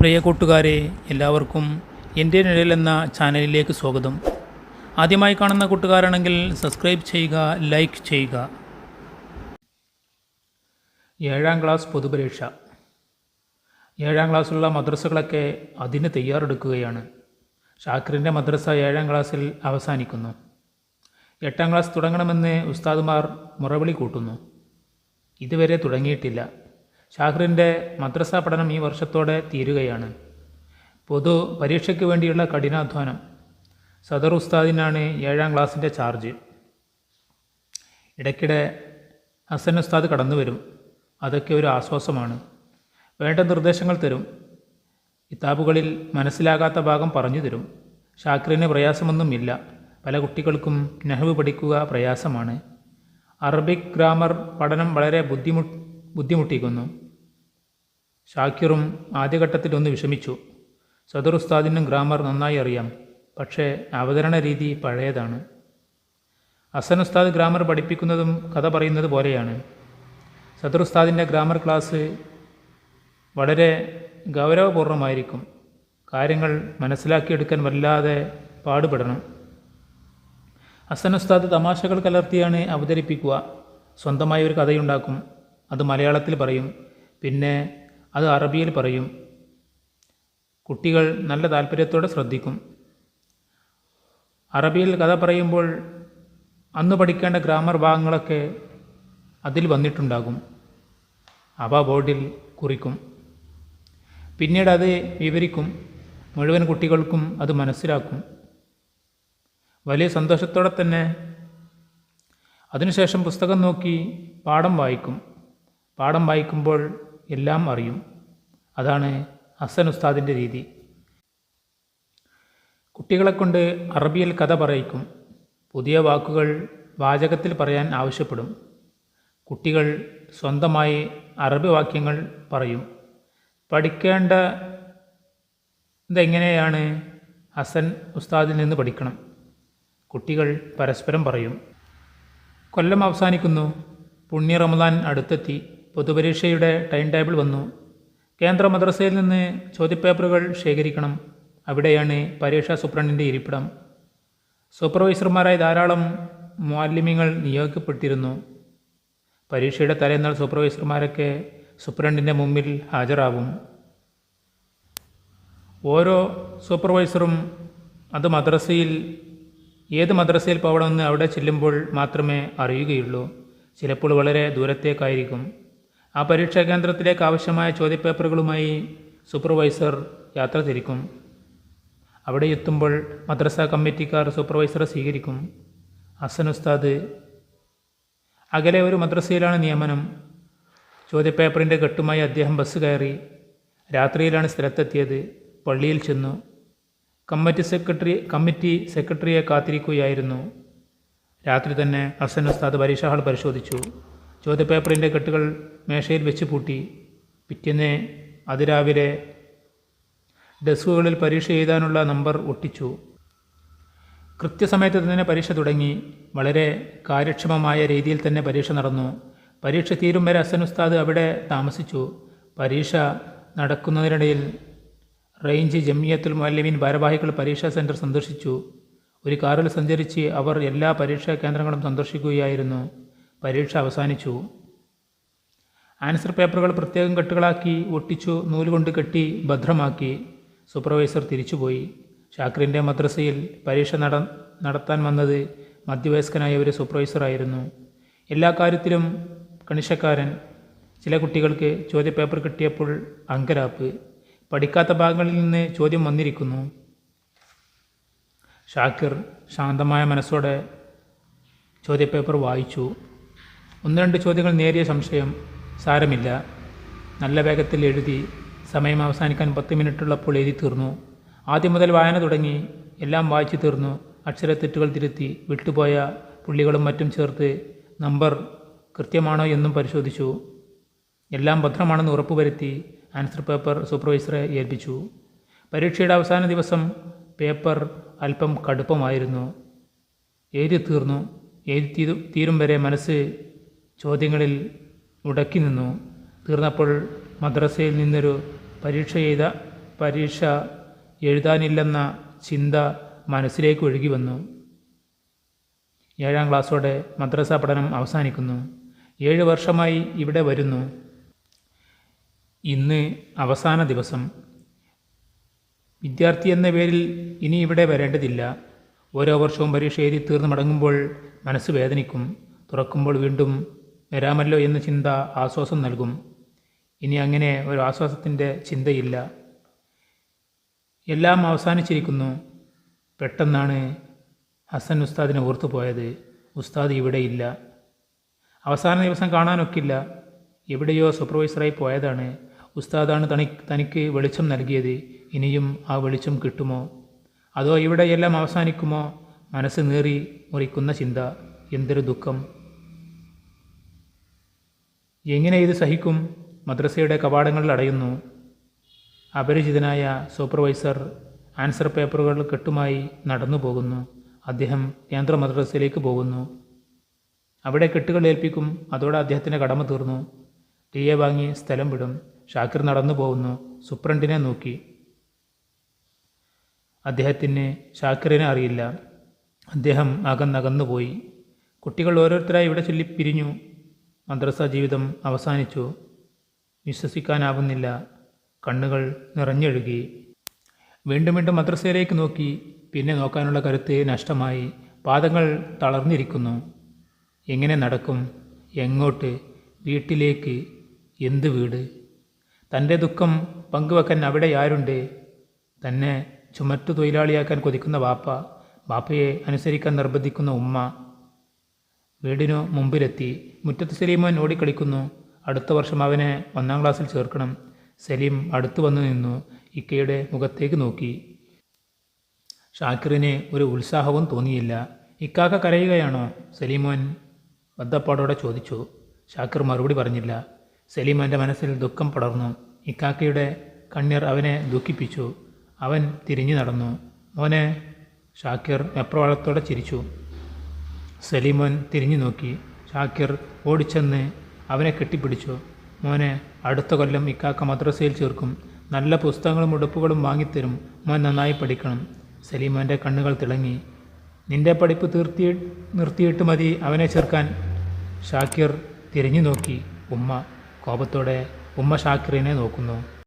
പ്രിയ കൂട്ടുകാരെ എല്ലാവർക്കും എന്റെ നിഴൽ എന്ന ചാനലിലേക്ക് സ്വാഗതം. ആദ്യമായി കാണുന്ന കൂട്ടുകാരാണെങ്കിൽ സബ്സ്ക്രൈബ് ചെയ്യുക ലൈക്ക് ചെയ്യുക. ഏഴാം ക്ലാസ് പൊതുപരീക്ഷ. ഏഴാം ക്ലാസ്സിലുള്ള മദ്രസകളൊക്കെ അതിന് തയ്യാറെടുക്കുകയാണ്. ഷാക്കിറിന്റെ മദ്രസ ഏഴാം ക്ലാസ്സിൽ അവസാനിക്കുന്നു. എട്ടാം ക്ലാസ് തുടങ്ങണമെന്ന് ഉസ്താദുമാർ മുറവിളി കൂട്ടുന്നു. ഇതുവരെ തുടങ്ങിയിട്ടില്ല. ഷാഹിറിന്റെ മദ്രസ പഠനം ഈ വർഷത്തോടെ തീരുകയാണ്. പൊതു പരീക്ഷയ്ക്ക് വേണ്ടിയുള്ള കഠിനാധ്വാനം. സദർ ഉസ്താദിനാണ് ഏഴാം ക്ലാസ്സിന്റെ ചാർജ്. ഇടയ്ക്കിടെ ഹസൻ ഉസ്താദ് കടന്നു വരും അതൊക്കെ ഒരു ആശ്വാസമാണ്. വേണ്ട നിർദ്ദേശങ്ങൾ തരും. കിതാബുകളിൽ മനസ്സിലാകാത്ത ഭാഗം പറഞ്ഞു തരും. ഷാക്കിറിന് പ്രയാസമൊന്നുമില്ല. പല കുട്ടികൾക്കും നെഹ്വ് പഠിക്കുക പ്രയാസമാണ്. അറബിക് ഗ്രാമർ പഠനം വളരെ ബുദ്ധിമു ബുദ്ധിമുട്ടിക്കുന്നു. ഷാക്കിറും ആദ്യഘട്ടത്തിൽ ഒന്ന് വിഷമിച്ചു. സദർ ഉസ്താദിനും ഗ്രാമർ നന്നായി അറിയാം. പക്ഷേ അവതരണ രീതി പഴയതാണ്. അസൻ ഉസ്താദ് ഗ്രാമർ പഠിപ്പിക്കുന്നതും കഥ പറയുന്നത് പോലെയാണ്. സദർ ഉസ്താദിന്റെ ഗ്രാമർ ക്ലാസ് വളരെ ഗൗരവപൂർണമായിരിക്കും കാര്യങ്ങൾ മനസ്സിലാക്കിയെടുക്കാൻ വല്ലാതെ പാടുപെടണം. അസൻ ഉസ്താദ് തമാശകൾ കലർത്തിയാണ് അവതരിപ്പിക്കുക. സ്വന്തമായ ഒരു കഥയുണ്ടാക്കും. അത് മലയാളത്തിൽ പറയും. പിന്നെ അത് അറബിയിൽ പറയും. കുട്ടികൾ നല്ല താല്പര്യത്തോടെ ശ്രദ്ധിക്കും. അറബിയിൽ കഥ പറയുമ്പോൾ അന്ന് പഠിക്കേണ്ട ഗ്രാമർ ഭാഗങ്ങളൊക്കെ അതിൽ വന്നിട്ടുണ്ടാകും. അവ ബോർഡിൽ കുറിക്കും. പിന്നീട് അത് വിവരിക്കും. മുഴുവൻ കുട്ടികൾക്കും അത് മനസ്സിലാക്കും. വലിയ സന്തോഷത്തോടെ തന്നെ അതിനുശേഷം പുസ്തകം നോക്കി പാഠം വായിക്കും. പാഠം വായിക്കുമ്പോൾ എല്ലാം അറിയും. അതാണ് ഹസൻ ഉസ്താദിന്റെ രീതി. കുട്ടികളെ കൊണ്ട് അറബിയിൽ കഥ പറയിക്കും. പുതിയ വാക്കുകൾ വാചകത്തിൽ പറയാൻ ആവശ്യപ്പെടും. കുട്ടികൾ സ്വന്തമായി അറബി വാക്യങ്ങൾ പറയും. പഠിക്കേണ്ട ഇതെങ്ങനെയാണ് ഹസൻ ഉസ്താദിൽ നിന്ന് പഠിക്കണം? കുട്ടികൾ പരസ്പരം പറയും. കൊല്ലം അവസാനിക്കുന്നു. പുണ്യ റമദാൻ അടുത്തെത്തി. പൊതുപരീക്ഷയുടെ ടൈം ടേബിൾ വന്നു. കേന്ദ്ര മദ്രസയിൽ നിന്ന് ചോദ്യപേപ്പറുകൾ ശേഖരിക്കണം. അവിടെയാണ് പരീക്ഷാ സൂപ്രണ്ടിന്റെ ഇരിപ്പിടം. സൂപ്പർവൈസർമാരായി ധാരാളം മാലിന്യങ്ങൾ നിയോഗിക്കപ്പെട്ടിരുന്നു. പരീക്ഷയുടെ തലേന്നാൾ സൂപ്പർവൈസർമാരൊക്കെ സൂപ്രണ്ടിന്റെ മുമ്പിൽ ഹാജരാകും ഓരോ സൂപ്പർവൈസറും അത് മദ്രസയിൽ ഏത് മദ്രസയിൽ പോകണമെന്ന് അവിടെ ചെല്ലുമ്പോൾ മാത്രമേ അറിയുകയുള്ളൂ. ചിലപ്പോൾ വളരെ ദൂരത്തേക്കായിരിക്കും. ആ പരീക്ഷാ കേന്ദ്രത്തിലേക്ക് ആവശ്യമായ ചോദ്യപേപ്പറുകളുമായി സൂപ്പർവൈസർ യാത്ര തിരിക്കും. അവിടെ എത്തുമ്പോൾ മദ്രസ കമ്മിറ്റിക്കാർ സൂപ്പർവൈസറെ സ്വീകരിക്കും. ഹസൻ ഉസ്താദ് അകലെ ഒരു മദ്രസയിലാണ് നിയമനം. ചോദ്യപേപ്പറിന്റെ കെട്ടുമായി അദ്ദേഹം ബസ് കയറി. രാത്രിയിലാണ് സ്ഥലത്തെത്തിയത്. പള്ളിയിൽ ചെന്നു. കമ്മിറ്റി സെക്രട്ടറി കമ്മിറ്റി സെക്രട്ടറിയെ കാത്തിരിക്കുകയായിരുന്നു. രാത്രി തന്നെ ഹസൻ ഉസ്താദ് പരീക്ഷാ ഹാൾ പരിശോധിച്ചു. ചോദ്യപേപ്പറിന്റെ കെട്ടുകൾ മേശയിൽ വെച്ച് പൂട്ടി. പിറ്റേന്ന് അതിരാവിലെ ഡെസ്കുകളിൽ പരീക്ഷ എഴുതാനുള്ള നമ്പർ ഒട്ടിച്ചു. കൃത്യസമയത്ത് തന്നെ പരീക്ഷ തുടങ്ങി. വളരെ കാര്യക്ഷമമായ രീതിയിൽ തന്നെ പരീക്ഷ നടന്നു. പരീക്ഷ തീരും വരെ ഉസ്താദ് അവിടെ താമസിച്ചു. പരീക്ഷ നടക്കുന്നതിനിടയിൽ റേഞ്ച് ജമിയത്തുൽ മുഅല്ലിമീൻ ഭാരവാഹികൾ പരീക്ഷാ സെന്റർ സന്ദർശിച്ചു. ഒരു കാറിൽ സഞ്ചരിച്ച് അവർ എല്ലാ പരീക്ഷാ കേന്ദ്രങ്ങളും സന്ദർശിക്കുകയായിരുന്നു. പരീക്ഷ അവസാനിച്ചു. ആൻസർ പേപ്പറുകൾ പ്രത്യേകം കെട്ടുകളാക്കി ഒട്ടിച്ചു നൂലുകൊണ്ട് കെട്ടി ഭദ്രമാക്കി. സൂപ്പർവൈസർ തിരിച്ചുപോയി. ഷാക്രിന്റെ മദ്രസയിൽ പരീക്ഷ നട നടത്താൻ വന്നത് മധ്യവയസ്കനായ ഒരു സൂപ്പർവൈസറായിരുന്നു. എല്ലാ കാര്യത്തിലും കണിശക്കാരൻ. ചില കുട്ടികൾക്ക് ചോദ്യപേപ്പർ കിട്ടിയപ്പോൾ അങ്കരാപ്പ്. പഠിക്കാത്ത ഭാഗങ്ങളിൽ നിന്ന് ചോദ്യം വന്നിരിക്കുന്നു. ഷാക്കിർ ശാന്തമായ മനസ്സോടെ ചോദ്യപേപ്പർ വായിച്ചു. ഒന്ന് രണ്ട് ചോദ്യങ്ങൾ നേരിയ സംശയം സാരമില്ല. നല്ല വേഗത്തിൽ എഴുതി സമയം അവസാനിക്കാൻ പത്ത് മിനിറ്റുള്ളപ്പോൾ എഴുതി തീർന്നു. ആദ്യം മുതൽ വായന തുടങ്ങി എല്ലാം വായിച്ചു തീർന്നു. അക്ഷരത്തെറ്റുകൾ തിരുത്തി വിട്ടുപോയ പുള്ളികളും മറ്റും ചേർത്ത് നമ്പർ കൃത്യമാണോ എന്നും പരിശോധിച്ചു. എല്ലാം ഭദ്രമാണെന്ന് ഉറപ്പുവരുത്തി ആൻസർ പേപ്പർ സൂപ്പർവൈസറെ ഏൽപ്പിച്ചു. പരീക്ഷയുടെ അവസാന ദിവസം പേപ്പർ അല്പം കടുപ്പമായിരുന്നു. എഴുതി തീർന്നു. എഴുതി തീരും വരെ മനസ്സ് ചോദ്യങ്ങളിൽ മുടക്കി നിന്നു. തീർന്നപ്പോൾ മദ്രസയിൽ നിന്നൊരു പരീക്ഷ എഴുത പരീക്ഷ എഴുതാനില്ലെന്ന ചിന്ത മനസ്സിലേക്ക് ഒഴുകി വന്നു. ഏഴാം ക്ലാസ്സോടെ മദ്രസ പഠനം അവസാനിക്കുന്നു. ഏഴ് വർഷമായി ഇവിടെ വരുന്നു. ഇന്ന് അവസാന ദിവസം. വിദ്യാർത്ഥി എന്ന പേരിൽ ഇനി ഇവിടെ വരേണ്ടതില്ല. ഓരോ വർഷവും പരീക്ഷ എഴുതി തീർന്നു മടങ്ങുമ്പോൾ മനസ്സ് വേദനിക്കും. തുറക്കുമ്പോൾ വീണ്ടും വരാമല്ലോ എന്ന ചിന്ത ആശ്വാസം നൽകും. ഇനി അങ്ങനെ ഒരു ആശ്വാസത്തിന്റെ ചിന്തയില്ല. എല്ലാം അവസാനിച്ചിരിക്കുന്നു. പെട്ടെന്നാണ് ഹസൻ ഉസ്താദിനെ ഓർത്തു പോയത് ഉസ്താദ് ഇവിടെയില്ല അവസാന ദിവസം കാണാനൊക്കില്ല. എവിടെയോ സൂപ്പർവൈസറായി പോയതാണ്. ഉസ്താദാണ് തനി തനിക്ക് വെളിച്ചം നൽകിയത്. ഇനിയും ആ വെളിച്ചം കിട്ടുമോ? അതോ ഇവിടെയെല്ലാം അവസാനിക്കുമോ? മനസ്സ് നേറി മുറിക്കുന്ന ചിന്ത. എന്തൊരു ദുഃഖം. എങ്ങനെ ഇത് സഹിക്കും? മദ്രസയുടെ കവാടങ്ങളിൽ അടയുന്നു. അപരിചിതനായ സൂപ്പർവൈസർ ആൻസർ പേപ്പറുകൾ കെട്ടുമായി നടന്നു പോകുന്നു. അദ്ദേഹം കേന്ദ്ര മദ്രസയിലേക്ക് പോകുന്നു. അവിടെ കെട്ടുകൾ ഏൽപ്പിക്കും. അതോടെ അദ്ദേഹത്തിന്റെ കടമ തീർന്നു. ടി എ വാങ്ങി സ്ഥലം വിടും. ഷാക്കിർ നടന്നു പോകുന്നു. സുപ്രണ്ടിനെ നോക്കി. അദ്ദേഹത്തിന് ഷാക്കിറിനെ അറിയില്ല. അദ്ദേഹം അകന്നകന്നുപോയി കുട്ടികൾ ഓരോരുത്തരായി ഇവിടെ ചൊല്ലി പിരിഞ്ഞു. മദ്രസ ജീവിതം അവസാനിച്ചു. വിശ്വസിക്കാനാവുന്നില്ല. കണ്ണുകൾ നിറഞ്ഞൊഴുകി. വീണ്ടും വീണ്ടും മദ്രസയിലേക്ക് നോക്കി. പിന്നെ നോക്കാനുള്ള കരുത്ത് നഷ്ടമായി. പാദങ്ങൾ തളർന്നിരിക്കുന്നു. എങ്ങനെ നടക്കും? എങ്ങോട്ട്? വീട്ടിലേക്ക് എന്ത് വീട്? തന്റെ ദുഃഖം പങ്കുവെക്കാൻ അവിടെ ആരുണ്ട്? തന്നെ ചുമറ്റു തൊഴിലാളിയാക്കാൻ കൊതിക്കുന്ന വാപ്പ. വാപ്പയെ അനുസരിക്കാൻ നിർബന്ധിക്കുന്ന ഉമ്മ. വീടിനു മുമ്പിലെത്തി മുറ്റത്ത് സലീമോൻ ഓടിക്കളിക്കുന്നു. അടുത്ത വർഷം അവനെ ഒന്നാം ക്ലാസ്സിൽ ചേർക്കണം. സലീം അടുത്തു വന്നു നിന്നു. ഇക്കയുടെ മുഖത്തേക്ക് നോക്കി. ഷാക്കിറിന് ഒരു ഉത്സാഹവും തോന്നിയില്ല. ഇക്കാക്ക കരയുകയാണോ? സലീമോൻ ബദ്ധപ്പാടോടെ ചോദിച്ചു. ഷാക്കിർ മറുപടി പറഞ്ഞില്ല. സലീമോന്റെ മനസ്സിൽ ദുഃഖം പടർന്നു. ഇക്കാക്കയുടെ കണ്ണീർ അവനെ ദുഃഖിപ്പിച്ചു. അവൻ തിരിഞ്ഞു നടന്നു. മോനെ ഷാക്കിർ വെപ്രവാളത്തോടെ ചിരിച്ചു. സലീമോൻ തിരിഞ്ഞു നോക്കി. ഷാക്കിർ ഓടിച്ചെന്ന് അവനെ കെട്ടിപ്പിടിച്ചു. മോനെ അടുത്ത കൊല്ലം ഇക്കാക്ക മദ്രസയിൽ ചേർക്കും. നല്ല പുസ്തകങ്ങളും ഉടുപ്പുകളും വാങ്ങിത്തരും. മോൻ നന്നായി പഠിക്കണം. സലീമോന്റെ കണ്ണുകൾ തിളങ്ങി. നിന്റെ പഠിപ്പ് തീർത്തി നിർത്തിയിട്ട് മതി അവനെ ചേർക്കാൻ. ഷാക്കിർ തിരിഞ്ഞു നോക്കി. ഉമ്മ കോപത്തോടെ ഉമ്മ ഷാക്കിറിനെ നോക്കുന്നു.